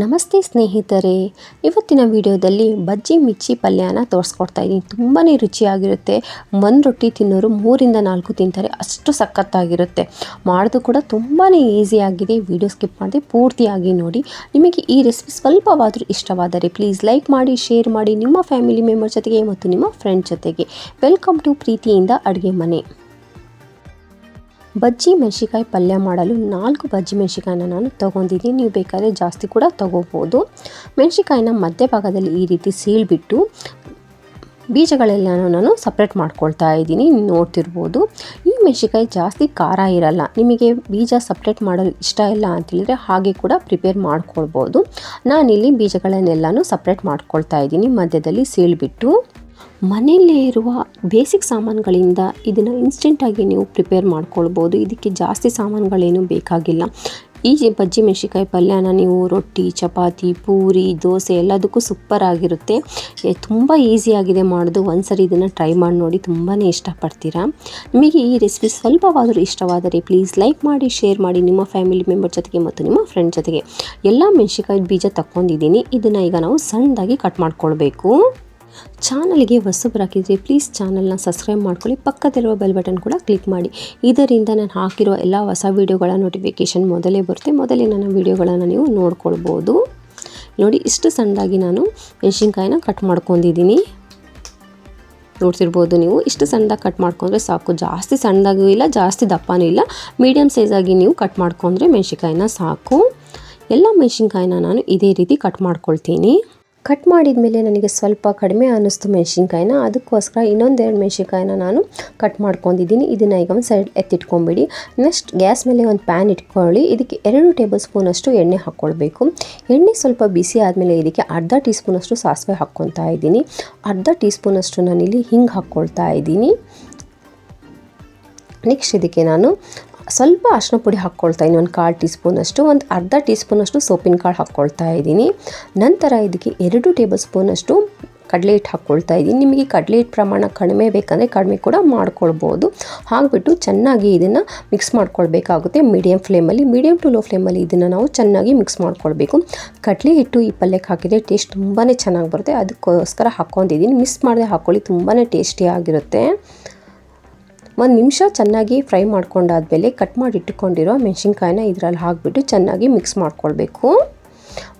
ನಮಸ್ತೆ ಸ್ನೇಹಿತರೆ. ಇವತ್ತಿನ ವಿಡಿಯೋದಲ್ಲಿ ಬಜ್ಜಿ ಮಿರ್ಚಿ ಪಲ್ಯನ ತೋರಿಸ್ಕೊಡ್ತಾ ಇದ್ದೀನಿ. ತುಂಬಾ ರುಚಿಯಾಗಿರುತ್ತೆ. ಒಂದು ರೊಟ್ಟಿ ತಿನ್ನೋರು ಮೂರಿಂದ ನಾಲ್ಕು ತಿಂತಾರೆ. ಅಷ್ಟು ಸಖತ್ತಾಗಿರುತ್ತೆ. ಮಾಡೋದು ಕೂಡ ತುಂಬಾ ಈಸಿಯಾಗಿದೆ ವಿಡಿಯೋ ಸ್ಕಿಪ್ ಮಾಡಿದೆ ಪೂರ್ತಿಯಾಗಿ ನೋಡಿ. ನಿಮಗೆ ಈ ರೆಸಿಪಿ ಸ್ವಲ್ಪವಾದರೂ ಇಷ್ಟವಾದರೆ ಪ್ಲೀಸ್ ಲೈಕ್ ಮಾಡಿ ಶೇರ್ ಮಾಡಿ ನಿಮ್ಮ ಫ್ಯಾಮಿಲಿ ಮೆಂಬರ್ ಜೊತೆಗೆ ಮತ್ತು ನಿಮ್ಮ ಫ್ರೆಂಡ್ ಜೊತೆಗೆ. ವೆಲ್ಕಮ್ ಟು ಪ್ರೀತಿಯಿಂದ ಅಡುಗೆ ಮನೆ. ಬಜ್ಜಿ ಮೆಣಸಿಕಾಯಿ ಪಲ್ಯ ಮಾಡಲು ನಾಲ್ಕು ಬಜ್ಜಿ ಮೆಣಸಿಕಾಯಿನ ನಾನು ತೊಗೊಂಡಿದ್ದೀನಿ. ನೀವು ಬೇಕಾದರೆ ಜಾಸ್ತಿ ಕೂಡ ತೊಗೋಬೋದು. ಮೆಣಸಿಕಾಯಿನ ಮಧ್ಯಭಾಗದಲ್ಲಿ ಈ ರೀತಿ ಸೀಳ್ಬಿಟ್ಟು ಬೀಜಗಳೆಲ್ಲನೂ ನಾನು ಸಪ್ರೇಟ್ ಮಾಡ್ಕೊಳ್ತಾ ಇದ್ದೀನಿ. ನೋಡ್ತಿರ್ಬೋದು. ಈ ಮೆಣಸಿಕಾಯಿ ಜಾಸ್ತಿ ಖಾರ ಇರಲ್ಲ. ನಿಮಗೆ ಬೀಜ ಸಪ್ರೇಟ್ ಮಾಡಲು ಇಷ್ಟ ಇಲ್ಲ ಅಂತೇಳಿದರೆ ಹಾಗೆ ಕೂಡ ಪ್ರಿಪೇರ್ ಮಾಡ್ಕೊಳ್ಬೋದು. ನಾನಿಲ್ಲಿ ಬೀಜಗಳನ್ನೆಲ್ಲನೂ ಸಪ್ರೇಟ್ ಮಾಡ್ಕೊಳ್ತಾ ಇದ್ದೀನಿ. ಮಧ್ಯದಲ್ಲಿ ಸೀಳ್ಬಿಟ್ಟು ಮನೆಯಲ್ಲೇ ಇರುವ ಬೇಸಿಕ್ ಸಾಮಾನುಗಳಿಂದ ಇದನ್ನು ಇನ್ಸ್ಟೆಂಟಾಗಿ ನೀವು ಪ್ರಿಪೇರ್ ಮಾಡ್ಕೊಳ್ಬೋದು. ಇದಕ್ಕೆ ಜಾಸ್ತಿ ಸಾಮಾನುಗಳೇನು ಬೇಕಾಗಿಲ್ಲ. ಈ ಬಜ್ಜಿ ಮೆಣಸಿಕಾಯಿ ಪಲ್ಯನ ನೀವು ರೊಟ್ಟಿ, ಚಪಾತಿ, ಪೂರಿ, ದೋಸೆ ಎಲ್ಲದಕ್ಕೂ ಸೂಪರ್ ಆಗಿರುತ್ತೆ. ತುಂಬ ಈಸಿಯಾಗಿದೆ ಮಾಡೋದು. ಒಂದ್ಸರಿ ಇದನ್ನು ಟ್ರೈ ಮಾಡಿ ನೋಡಿ ತುಂಬಾ ಇಷ್ಟಪಡ್ತೀರಾ? ನಿಮಗೆ ಈ ರೆಸಿಪಿ ಸ್ವಲ್ಪವಾದರೂ ಇಷ್ಟವಾದರೆ ಪ್ಲೀಸ್ ಲೈಕ್ ಮಾಡಿ ಶೇರ್ ಮಾಡಿ ನಿಮ್ಮ ಫ್ಯಾಮಿಲಿ ಮೆಂಬರ್ ಜೊತೆಗೆ ಮತ್ತು ನಿಮ್ಮ ಫ್ರೆಂಡ್ ಜೊತೆಗೆ. ಎಲ್ಲ ಮೆಣಸಿಕಾಯಿ ಬೀಜ ತಕ್ಕೊಂಡಿದ್ದೀನಿ. ಇದನ್ನು ಈಗ ನಾವು ಸಣ್ಣದಾಗಿ ಕಟ್ ಮಾಡ್ಕೊಳ್ಬೇಕು. ಚಾನಲ್ಗೆ ಹೊಸಬರಾಗಿದ್ದರೆ ಪ್ಲೀಸ್ ಚಾನಲ್ನ ಸಬ್ಸ್ಕ್ರೈಬ್ ಮಾಡ್ಕೊಳ್ಳಿ. ಪಕ್ಕದಲ್ಲಿರುವ ಬೆಲ್ ಬಟನ್ ಕೂಡ ಕ್ಲಿಕ್ ಮಾಡಿ. ಇದರಿಂದ ನಾನು ಹಾಕಿರೋ ಎಲ್ಲ ಹೊಸ ವೀಡಿಯೋಗಳ ನೋಟಿಫಿಕೇಷನ್ ಮೊದಲೇ ಬರುತ್ತೆ. ಮೊದಲೇ ನನ್ನ ವೀಡಿಯೋಗಳನ್ನು ನೀವು ನೋಡ್ಕೊಳ್ಬೋದು. ನೋಡಿ, ಇಷ್ಟು ಸಣ್ಣದಾಗಿ ನಾನು ಮೆಣಸಿನ್ಕಾಯಿನ ಕಟ್ ಮಾಡ್ಕೊಂಡಿದ್ದೀನಿ. ನೋಡ್ತಿರ್ಬೋದು ನೀವು, ಇಷ್ಟು ಸಣ್ಣದಾಗಿ ಕಟ್ ಮಾಡ್ಕೊಂಡ್ರೆ ಸಾಕು. ಜಾಸ್ತಿ ಸಣ್ಣದಾಗೂ ಇಲ್ಲ, ಜಾಸ್ತಿ ದಪ್ಪನೂ ಇಲ್ಲ. ಮೀಡಿಯಮ್ ಸೈಜಾಗಿ ನೀವು ಕಟ್ ಮಾಡ್ಕೊಂಡ್ರೆ ಮೆಣಸಿನ್ಕಾಯಿನ ಸಾಕು. ಎಲ್ಲ ಮೆಣಸಿನ್ಕಾಯಿನ ನಾನು ಇದೇ ರೀತಿ ಕಟ್ ಮಾಡ್ಕೊಳ್ತೀನಿ. ಕಟ್ ಮಾಡಿದ ಮೇಲೆ ನನಗೆ ಸ್ವಲ್ಪ ಕಡಿಮೆ ಅನ್ನಿಸ್ತು ಮೆಣಸಿನ್ಕಾಯಿನ. ಅದಕ್ಕೋಸ್ಕರ ಇನ್ನೊಂದೆರಡು ಮೆಣಸಿನ್ಕಾಯಿನ ನಾನು ಕಟ್ ಮಾಡ್ಕೊಂಡಿದ್ದೀನಿ. ಇದನ್ನು ಈಗ ಒಂದು ಸೈಡ್ ಎತ್ತಿಟ್ಕೊಂಬಿಡಿ. ನೆಕ್ಸ್ಟ್ ಗ್ಯಾಸ್ ಮೇಲೆ ಒಂದು ಪ್ಯಾನ್ ಇಟ್ಕೊಳ್ಳಿ. ಇದಕ್ಕೆ ಎರಡು ಟೇಬಲ್ ಸ್ಪೂನಷ್ಟು ಎಣ್ಣೆ ಹಾಕ್ಕೊಳ್ಬೇಕು. ಎಣ್ಣೆ ಸ್ವಲ್ಪ ಬಿಸಿ ಆದಮೇಲೆ ಇದಕ್ಕೆ ಅರ್ಧ ಟೀ ಸ್ಪೂನಷ್ಟು ಸಾಸಿವೆ ಹಾಕ್ಕೊತಾ ಇದ್ದೀನಿ. ಅರ್ಧ ಟೀ ಸ್ಪೂನಷ್ಟು ನಾನಿಲ್ಲಿ ಹಿಂಗೆ ಹಾಕ್ಕೊಳ್ತಾ ಇದ್ದೀನಿ. ನೆಕ್ಸ್ಟ್ ಇದಕ್ಕೆ ನಾನು ಸ್ವಲ್ಪ ಅರಿಶಿನ ಪುಡಿ ಹಾಕ್ಕೊಳ್ತಾ ಇದ್ದೀನಿ. ಒಂದು ಕಾಲು ಟೀ ಸ್ಪೂನಷ್ಟು ಒಂದು ಅರ್ಧ ಟೀ ಸ್ಪೂನಷ್ಟು ಸೋಪಿನ ಕಾಳು ಹಾಕ್ಕೊಳ್ತಾ ಇದ್ದೀನಿ. ನಂತರ ಇದಕ್ಕೆ ಎರಡು ಟೇಬಲ್ ಸ್ಪೂನಷ್ಟು ಕಡಲೆ ಹಿಟ್ಟು ಹಾಕ್ಕೊಳ್ತಾ ಇದ್ದೀನಿ. ನಿಮಗೆ ಕಡಲೆ ಹಿಟ್ಟು ಪ್ರಮಾಣ ಕಡಿಮೆ ಬೇಕಂದರೆ ಕಡಿಮೆ ಕೂಡ ಮಾಡ್ಕೊಳ್ಬೋದು. ಹಾಕ್ಬಿಟ್ಟು ಚೆನ್ನಾಗಿ ಇದನ್ನು ಮಿಕ್ಸ್ ಮಾಡ್ಕೊಳ್ಬೇಕಾಗುತ್ತೆ ಮೀಡಿಯಮ್ ಫ್ಲೇಮಲ್ಲಿ. ಮೀಡಿಯಮ್ ಟು ಲೋ ಫ್ಲೇಮಲ್ಲಿ ಇದನ್ನು ನಾವು ಚೆನ್ನಾಗಿ ಮಿಕ್ಸ್ ಮಾಡ್ಕೊಳ್ಬೇಕು. ಕಡಲೆ ಹಿಟ್ಟು ಈ ಪಲ್ಯಕ್ಕೆ ಹಾಕಿದರೆ ಟೇಸ್ಟ್ ತುಂಬಾ ಚೆನ್ನಾಗಿ ಬರುತ್ತೆ. ಅದಕ್ಕೋಸ್ಕರ ಹಾಕ್ಕೊಂಡಿದ್ದೀನಿ. ಮಿಸ್ ಮಾಡದೆ ಹಾಕ್ಕೊಳ್ಳಿ ತುಂಬಾ ಟೇಸ್ಟಿಯಾಗಿರುತ್ತೆ ಒಂದು ನಿಮಿಷ ಚೆನ್ನಾಗಿ ಫ್ರೈ ಮಾಡ್ಕೊಂಡಾದಮೇಲೆ ಕಟ್ ಮಾಡಿ ಇಟ್ಕೊಂಡಿರೋ ಮೆಣಸಿನ್ಕಾಯಿನ ಇದರಲ್ಲಿ ಹಾಕಿಬಿಟ್ಟು ಚೆನ್ನಾಗಿ ಮಿಕ್ಸ್ ಮಾಡ್ಕೊಳ್ಬೇಕು.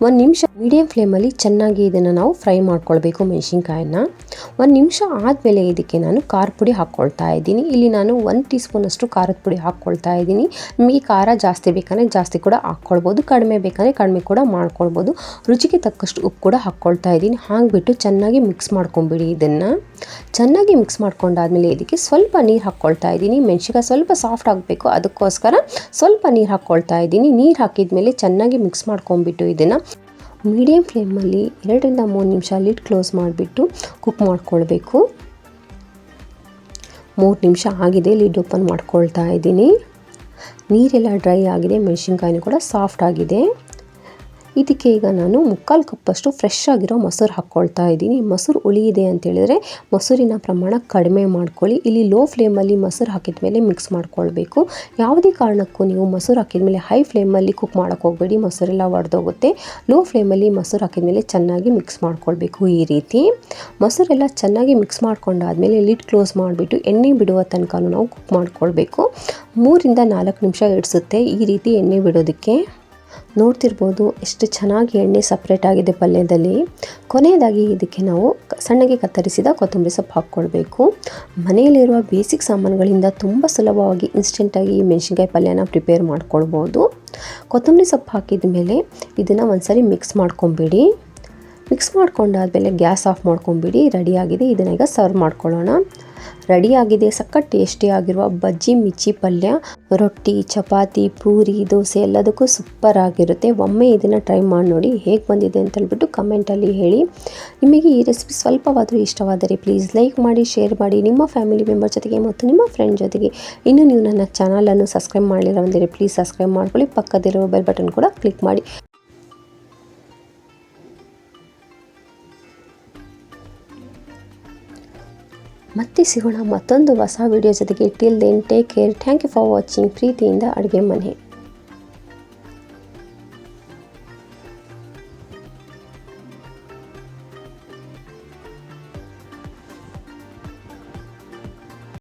ಒಂದು ನಿಮಿಷ ಮೀಡಿಯಮ್ ಫ್ಲೇಮಲ್ಲಿ ಚೆನ್ನಾಗಿ ಇದನ್ನು ನಾವು ಫ್ರೈ ಮಾಡ್ಕೊಳ್ಬೇಕು ಮೆಣಸಿನ್ಕಾಯನ್ನ. ಒಂದು ನಿಮಿಷ ಆದಮೇಲೆ ಇದಕ್ಕೆ ನಾನು ಖಾರ ಪುಡಿ ಹಾಕ್ಕೊಳ್ತಾ ಇದ್ದೀನಿ. ಇಲ್ಲಿ ನಾನು ಒಂದು ಟೀ ಸ್ಪೂನಷ್ಟು ಖಾರದ ಪುಡಿ ಹಾಕ್ಕೊಳ್ತಾ ಇದ್ದೀನಿ. ನಿಮಗೆ ಖಾರ ಜಾಸ್ತಿ ಬೇಕಂದರೆ ಜಾಸ್ತಿ ಕೂಡ ಹಾಕ್ಕೊಳ್ಬೋದು ಕಡಿಮೆ ಬೇಕಂದರೆ ಕಡಿಮೆ ಕೂಡ ಮಾಡ್ಕೊಳ್ಬೋದು. ರುಚಿಗೆ ತಕ್ಕಷ್ಟು ಉಪ್ಪು ಕೂಡ ಹಾಕ್ಕೊಳ್ತಾ ಇದ್ದೀನಿ. ಹಾಕ್ಬಿಟ್ಟು ಚೆನ್ನಾಗಿ ಮಿಕ್ಸ್ ಮಾಡ್ಕೊಂಬಿಡಿ ಇದನ್ನು. ಚೆನ್ನಾಗಿ ಮಿಕ್ಸ್ ಮಾಡ್ಕೊಂಡಾದ್ಮೇಲೆ ಇದಕ್ಕೆ ಸ್ವಲ್ಪ ನೀರು ಹಾಕ್ಕೊಳ್ತಾ ಇದ್ದೀನಿ. ಮೆಣಸಿನ್ಕಾಯಿ ಸ್ವಲ್ಪ ಸಾಫ್ಟ್ ಆಗಬೇಕು, ಅದಕ್ಕೋಸ್ಕರ ಸ್ವಲ್ಪ ನೀರು ಹಾಕ್ಕೊಳ್ತಾ ಇದ್ದೀನಿ. ನೀರು ಹಾಕಿದ ಮೇಲೆ ಚೆನ್ನಾಗಿ ಮಿಕ್ಸ್ ಮಾಡ್ಕೊಂಬಿಟ್ಟು ಇದನ್ನು ಮೀಡಿಯಮ್ ಫ್ಲೇಮಲ್ಲಿ ಎರಡರಿಂದ ಮೂರು ನಿಮಿಷ ಲಿಡ್ ಕ್ಲೋಸ್ ಮಾಡಿಬಿಟ್ಟು ಕುಕ್ ಮಾಡ್ಕೊಳ್ಬೇಕು. ಮೂರು ನಿಮಿಷ ಆಗಿದೆ, ಲಿಡ್ ಓಪನ್ ಮಾಡ್ಕೊಳ್ತಾ ಇದ್ದೀನಿ. ನೀರೆಲ್ಲ ಡ್ರೈ ಆಗಿದೆ, ಮೆಣಸಿನ್ಕಾಯಿನೂ ಕೂಡ ಸಾಫ್ಟ್ ಆಗಿದೆ. ಇದಕ್ಕೆ ಈಗ ನಾನು ಮುಕ್ಕಾಲು ಕಪ್ಪಷ್ಟು ಫ್ರೆಶ್ ಆಗಿರೋ ಮೊಸರು ಹಾಕ್ಕೊಳ್ತಾ ಇದ್ದೀನಿ. ಮೊಸರು ಉಳಿಯಿದೆ ಅಂತೇಳಿದರೆ ಮೊಸರಿನ ಪ್ರಮಾಣ ಕಡಿಮೆ ಮಾಡ್ಕೊಳ್ಳಿ. ಇಲ್ಲಿ ಲೋ ಫ್ಲೇಮಲ್ಲಿ ಮೊಸರು ಹಾಕಿದ ಮೇಲೆ ಮಿಕ್ಸ್ ಮಾಡ್ಕೊಳ್ಬೇಕು. ಯಾವುದೇ ಕಾರಣಕ್ಕೂ ನೀವು ಮೊಸರು ಹಾಕಿದ ಮೇಲೆ ಹೈ ಫ್ಲೇಮಲ್ಲಿ ಕುಕ್ ಮಾಡೋಕ್ಕೆ ಹೋಗಬೇಡಿ. ಮೊಸರೆಲ್ಲ ಒಡೆದೋಗುತ್ತೆ. ಲೋ ಫ್ಲೇಮಲ್ಲಿ ಮೊಸರು ಹಾಕಿದ ಮೇಲೆ ಚೆನ್ನಾಗಿ ಮಿಕ್ಸ್ ಮಾಡ್ಕೊಳ್ಬೇಕು ಈ ರೀತಿ. ಮೊಸರೆಲ್ಲ ಚೆನ್ನಾಗಿ ಮಿಕ್ಸ್ ಮಾಡ್ಕೊಂಡಾದ್ಮೇಲೆ ಲಿಡ್ ಕ್ಲೋಸ್ ಮಾಡಿಬಿಟ್ಟು ಎಣ್ಣೆ ಬಿಡುವ ತನಕ ನಾವು ಕುಕ್ ಮಾಡ್ಕೊಳ್ಬೇಕು. ಮೂರಿಂದ ನಾಲ್ಕು ನಿಮಿಷ ಇಡಿಸುತ್ತೆ ಈ ರೀತಿ ಎಣ್ಣೆ ಬಿಡೋದಕ್ಕೆ. ನೋಡ್ತಿರ್ಬೋದು ಎಷ್ಟು ಚೆನ್ನಾಗಿ ಎಣ್ಣೆ ಸಪ್ರೇಟ್ ಆಗಿದೆ ಪಲ್ಯದಲ್ಲಿ. ಕೊನೆಯದಾಗಿ ಇದಕ್ಕೆ ನಾವು ಸಣ್ಣಗೆ ಕತ್ತರಿಸಿದ ಕೊತ್ತಂಬರಿ ಸೊಪ್ಪು ಹಾಕ್ಕೊಳ್ಬೇಕು. ಮನೆಯಲ್ಲಿರುವ ಬೇಸಿಕ್ ಸಾಮಾನುಗಳಿಂದ ತುಂಬ ಸುಲಭವಾಗಿ ಇನ್ಸ್ಟೆಂಟಾಗಿ ಈ ಮೆಣಸಿನ್ಕಾಯಿ ಪಲ್ಯನ ಪ್ರಿಪೇರ್ ಮಾಡ್ಕೊಳ್ಬೋದು. ಕೊತ್ತಂಬರಿ ಸೊಪ್ಪು ಹಾಕಿದ ಮೇಲೆ ಇದನ್ನು ಒಂದ್ಸರಿ ಮಿಕ್ಸ್ ಮಾಡ್ಕೊಂಬಿಡಿ. ಮಿಕ್ಸ್ ಮಾಡ್ಕೊಂಡಾದ್ಮೇಲೆ ಗ್ಯಾಸ್ ಆಫ್ ಮಾಡ್ಕೊಂಬಿಡಿ. ರೆಡಿಯಾಗಿದೆ ಇದನ್ನ ಈಗ ಸರ್ವ್ ಮಾಡ್ಕೊಳ್ಳೋಣ. ರೆಡಿಯಾಗಿದೆ ಸಖತ್ ಟೇಸ್ಟಿಯಾಗಿರುವ ಬಜ್ಜಿ, ಮಿರ್ಚಿ ಪಲ್ಯ, ರೊಟ್ಟಿ, ಚಪಾತಿ, ಪೂರಿ, ದೋಸೆ ಎಲ್ಲದಕ್ಕೂ ಸೂಪರ್ ಆಗಿರುತ್ತೆ. ಒಮ್ಮೆ ಇದನ್ನು ಟ್ರೈ ಮಾಡಿ ನೋಡಿ ಹೇಗೆ ಬಂದಿದೆ ಅಂತ ಹೇಳ್ಬಿಟ್ಟು ಕಮೆಂಟಲ್ಲಿ ಹೇಳಿ. ನಿಮಗೆ ಈ ರೆಸಿಪಿ ಸ್ವಲ್ಪವಾದರೂ ಇಷ್ಟವಾದರೆ ಪ್ಲೀಸ್ ಲೈಕ್ ಮಾಡಿ ಶೇರ್ ಮಾಡಿ. ನಿಮ್ಮ ಫ್ಯಾಮಿಲಿ ಮೆಂಬರ್ ಜೊತೆಗೆ ಮತ್ತು ನಿಮ್ಮ ಫ್ರೆಂಡ್ ಜೊತೆಗೆ. ಇನ್ನು ನೀವು ನನ್ನ ಚಾನಲನ್ನು ಸಬ್ಸ್ಕ್ರೈಬ್ ಮಾಡಲಿಲ್ಲ ಅಂದರೆ ಪ್ಲೀಸ್ ಸಬ್ಸ್ಕ್ರೈಬ್ ಮಾಡ್ಕೊಳ್ಳಿ. ಪಕ್ಕದಿರುವ ಬೆಲ್ ಬಟನ್ ಕೂಡ ಕ್ಲಿಕ್ ಮಾಡಿ. ಮತ್ತೆ ಸಿಗೋಣ ಮತ್ತೊಂದು ಹೊಸ ವಿಡಿಯೋ ಜೊತೆಗೆ. Till then take care thank you for watching ಪ್ರೀತಿಯಿಂದ ಅಡುಗೆ ಮನೆ.